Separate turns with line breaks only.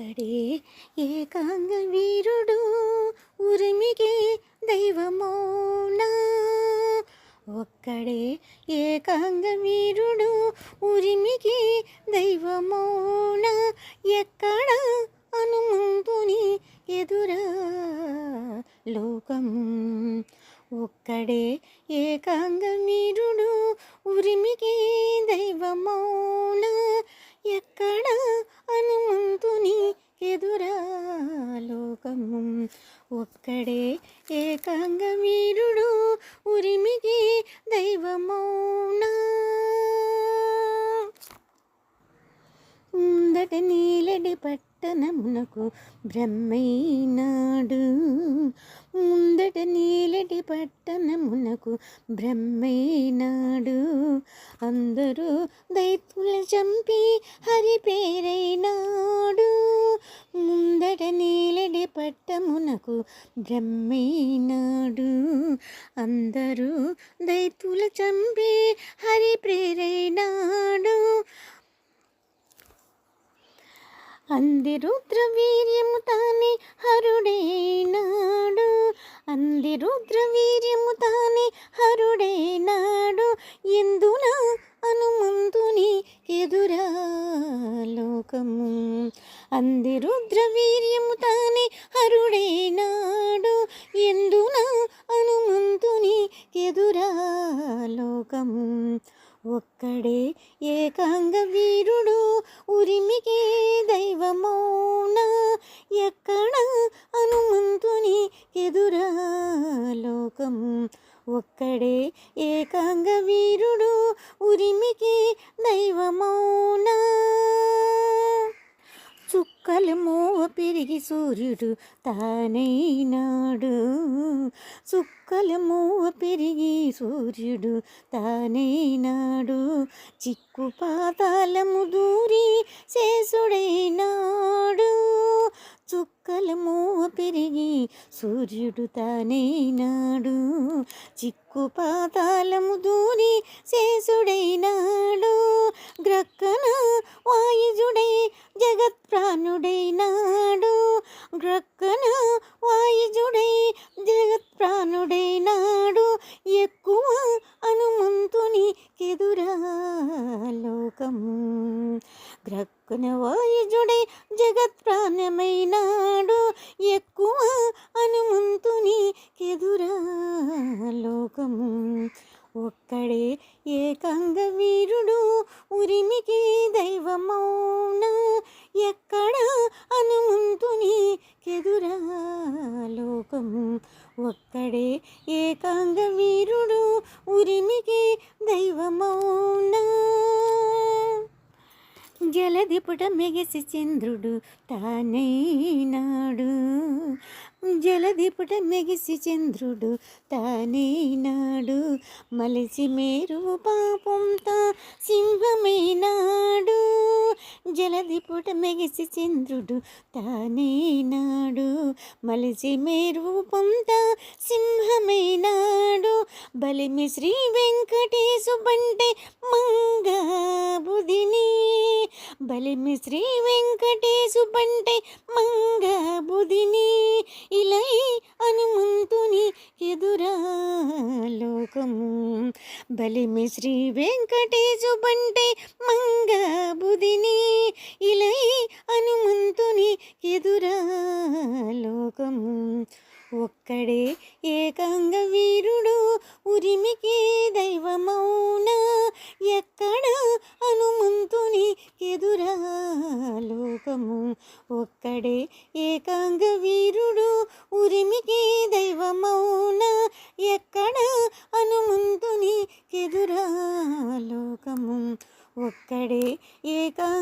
ఒక్కడే ఏకాంగ వీరుడు ఉరిమికి దైవమోనా. ఒక్కడే ఏకాంగ వీరుడు ఉరిమికి దైవమోనా. ఎక్కడ హనుమంతుని ఎదురా లోకం ఒక్కడే ఏకాంగ వీరుడు ఉరిమి ఒక్కడే ఏకాంగ వీరుడు ఉరిమికి దైవమౌన. ముందట నీలడి పట్టణమునకు బ్రహ్మైనాడు. ముందట నీలటి పట్టణమునకు బ్రహ్మైనాడు. అందరూ దైత్యులు చంపి హరి పేరైనాడు. పట్టమునకు బ్రహ్మైనాడు అందరూ దైతుల చంపి హరి ప్రేరైనాడు. అంది రుద్రవీర్యము తానే హరుడైనాడు. అంది రుద్రవీర్యము తానే హరుడైనాడు. ఎందున హనుమంతుని ఎదురా లోకము? అంది రుద్రవీర్యము తానే హరుడే లోకము ఒక్కడే ఏకాంగ వీరుడు ఉరిమికి దైవమౌన. ఎక్కడ హనుమంతుని ఎదురా లోకం? ఒక్కడే ఏకాంగ వీరుడు ఉరిమికి దైవమౌనా. చుక్కలు మోవ పెరిగి సూర్యుడు తానైనాడు. చుక్కలు మోవ పెరిగి సూర్యుడు తానైనాడు. చిక్కు పాతాలము దూరి శేషుడైనాడు. చుక్కలు మోవ పెరిగి సూర్యుడు తానైనాడు. చిక్కు పాతాలము దూరి శేషుడైనాడు. గ్రక్కన ఎక్కువ హనుమంతుని కెదురా లోకం. గ్రక్కున వాయుజుడే జగత్ ప్రాణమైనాడు. ఎక్కువ హనుమంతుని కెదురా లోకము ఒక్కడే ఏకాంగ వీరుడు. ఉరిమికి దైవమౌన ఎక్కడ హనుమంతుని కెదురా లోకం. ఒక్కడే ఏకాంగ వీరుడు. ఉరిమికి దైవమౌన జలదిపుట మెగసి చంద్రుడు. తానైనాడు జలదిపుట మెగిసి చంద్రుడు తానేనాడు మలిసి మేరు పాపంతా సింహమైనాడు జలదిపుట మెగిసి చంద్రుడు తానేనాడు మలిసి మేరు పంతా సింహమైనాడు బలిమి శ్రీ వెంకటేశు బంటే మంగాబుదిని బలిమి శ్రీ వెంకటేశు బంటే మంగాబుదిని ఇలై బలిమి శ్రీ వెంకటేశు బంటే మంగ ಬುದಿನಿ ಇಲೈ హనుమంతుని ఎదురా లోకము ఒక్కడే ఏకాంగ వీరుడు ఉరిమికి దైవమౌన. ఎక్కడ హనుమంతుని ఎదురా లోకము ఒక్కడే ఏకాంగ వీరుడు ఉరిమికి దైవమౌన. ఎక్కడ ఏకం